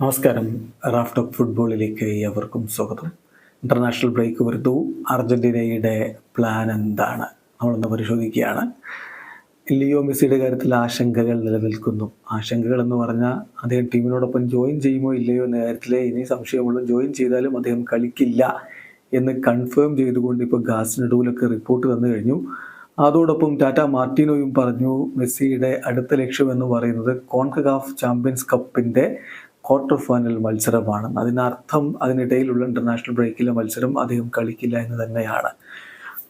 നമസ്കാരം. Raft of ഫുട്ബോളിലേക്ക് ഏവർക്കും സ്വാഗതം. ഇന്റർനാഷണൽ ബ്രേക്ക് വരുത്തു അർജന്റീനയുടെ പ്ലാൻ എന്താണ്? നമ്മളൊന്ന് പരിശോധിക്കുകയാണ്. ലിയോ മെസ്സിയുടെ കാര്യത്തിൽ ആശങ്കകൾ നിലനിൽക്കുന്നു. ആശങ്കകൾ എന്ന് പറഞ്ഞാൽ അദ്ദേഹം ടീമിനോടൊപ്പം ജോയിൻ ചെയ്യുമോ ഇല്ലയോ എന്ന കാര്യത്തിൽ ഇനി സംശയമുള്ളൂ. ജോയിൻ ചെയ്താലും അദ്ദേഹം കളിക്കില്ല എന്ന് കൺഫേം ചെയ്തുകൊണ്ട് ഇപ്പോൾ ഗാസിനഡൂലൊക്കെ റിപ്പോർട്ട് തന്നു കഴിഞ്ഞു. അതോടൊപ്പം ടാറ്റ മാർട്ടിനോയും പറഞ്ഞു മെസ്സിയുടെ അടുത്ത ലക്ഷ്യം എന്ന് പറയുന്നത് കോൺകഗാഫ് ചാമ്പ്യൻസ് കപ്പിന്റെ ക്വാർട്ടർ ഫൈനൽ മത്സരമാണ്. അതിനർത്ഥം അതിനിടയിലുള്ള ഇന്റർനാഷണൽ ബ്രേക്കിലെ മത്സരം അദ്ദേഹം കളിക്കില്ല എന്ന് തന്നെയാണ്.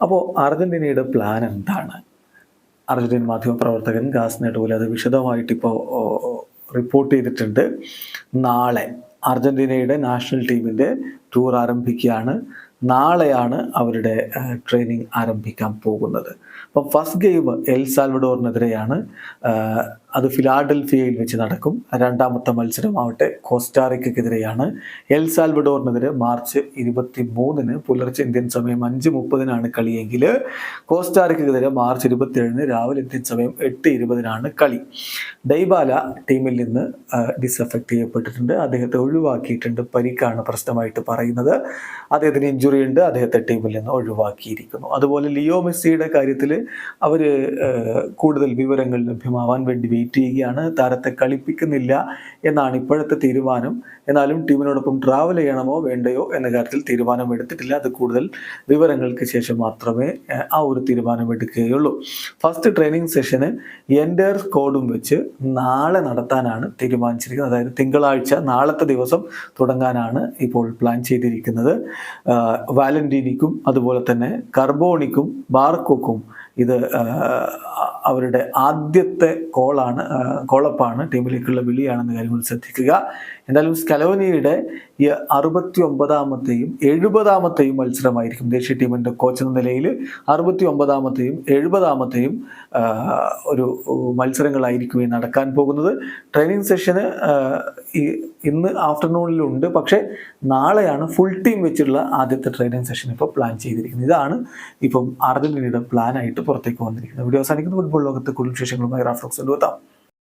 അപ്പോൾ അർജന്റീനയുടെ പ്ലാൻ എന്താണ്? അർജന്റീൻ മാധ്യമപ്രവർത്തകൻ ഗാസ് നെഡോൽ അത് വിശദമായിട്ട് ഇപ്പോൾ റിപ്പോർട്ട് ചെയ്തിട്ടുണ്ട്. നാളെ അർജന്റീനയുടെ നാഷണൽ ടീമിന്റെ ടൂർ ആരംഭിക്കുകയാണ്. നാളെയാണ് അവരുടെ ട്രെയിനിങ് ആരംഭിക്കാൻ പോകുന്നത്. അപ്പം ഫസ്റ്റ് ഗെയിം എൽ സാൽവഡോറിനെതിരെയാണ് അത് ഫിലാഡൽഫിയയിൽ വെച്ച് നടക്കും. രണ്ടാമത്തെ മത്സരമാവട്ടെ കോസ്റ്റാറിക്കെതിരെയാണ് എൽ സാൽവഡോറിനെതിരെ മാർച്ച് ഇരുപത്തി മൂന്നിന് പുലർച്ചെ ഇന്ത്യൻ സമയം അഞ്ച് മുപ്പതിനാണ് കളിയെങ്കിൽ കോസ്റ്റാറിക്കെതിരെ മാർച്ച് ഇരുപത്തിയേഴിന് രാവിലെ ഇന്ത്യൻ സമയം എട്ട് ഇരുപതിനാണ് കളി. ഡൈബാല ടീമിൽ നിന്ന് ഡിസഫക്ട് ചെയ്യപ്പെട്ടിട്ടുണ്ട്. അദ്ദേഹത്തെ ഒഴിവാക്കിയിട്ടുണ്ട് പരിക്കാണ് പ്രശ്നമായിട്ട് പറയുന്നത്. അദ്ദേഹത്തിന് ഇഞ്ചുറി ഉണ്ട്. അദ്ദേഹത്തെ ടീമിൽ നിന്ന് ഒഴിവാക്കിയിരിക്കുന്നു. അതുപോലെ ലിയോ മെസ്സിയുടെ കാര്യത്തിൽ അവർ കൂടുതൽ വിവരങ്ങൾ ലഭ്യമാവാൻ വേണ്ടി വെയിറ്റ് ചെയ്യുകയാണ്. താരത്തെ കളിപ്പിക്കുന്നില്ല എന്നാണ് ഇപ്പോഴത്തെ തീരുമാനം. എന്നാലും ടീമിനോടൊപ്പം ട്രാവൽ ചെയ്യണമോ വേണ്ടയോ എന്ന കാര്യത്തിൽ തീരുമാനം എടുത്തിട്ടില്ല. അത് കൂടുതൽ വിവരങ്ങൾക്ക് ശേഷം മാത്രമേ ആ ഒരു തീരുമാനം എടുക്കുകയുള്ളൂ. ഫസ്റ്റ് ട്രെയിനിങ് സെഷന് എന്റെ സ്കോഡും വെച്ച് നാളെ നടത്താനാണ് തീരുമാനിച്ചിരിക്കുന്നത്. അതായത് തിങ്കളാഴ്ച നാളത്തെ ദിവസം തുടങ്ങാനാണ് ഇപ്പോൾ പ്ലാൻ ചെയ്തിരിക്കുന്നത്. വാലന്റീനിക്കും അതുപോലെ തന്നെ കർബോണിക്കും ബാർക്കോക്കും ഇത് അവരുടെ ആദ്യത്തെ കോളാണ് കോളപ്പാണ് ടീമിലേക്കുള്ള വിളിയാണെന്ന കാര്യങ്ങൾ ശ്രദ്ധിക്കുക. എന്തായാലും സ്കലോനിയുടെ ഈ അറുപത്തി ഒമ്പതാമത്തെയും എഴുപതാമത്തെയും മത്സരമായിരിക്കും ദേശീയ ടീമിന്റെ കോച്ച് എന്ന നിലയിൽ അറുപത്തി ഒമ്പതാമത്തെയും എഴുപതാമത്തെയും ഒരു മത്സരങ്ങളായിരിക്കും ഈ നടക്കാൻ പോകുന്നത്. ട്രെയിനിങ് സെഷന് ഇന്ന് ആഫ്റ്റർനൂണിലുണ്ട് പക്ഷേ നാളെയാണ് ഫുൾ ടീം വെച്ചിട്ടുള്ള ആദ്യത്തെ ട്രെയിനിങ് സെഷൻ ഇപ്പോൾ പ്ലാൻ ചെയ്തിരിക്കുന്നത്. ഇതാണ് ഇപ്പം അർജന്റീനയുടെ പ്ലാനായിട്ട് പുറത്തേക്ക് വന്നിരിക്കുന്നത്. വീഡിയോ അവസാനിക്കുന്ന. ഫുട്ബോൾ ലോകത്തെ കൂടുതൽ വിശേഷങ്ങളുമായി റാഫ്ലോക്സ് കൊണ്ടുവെത്താം.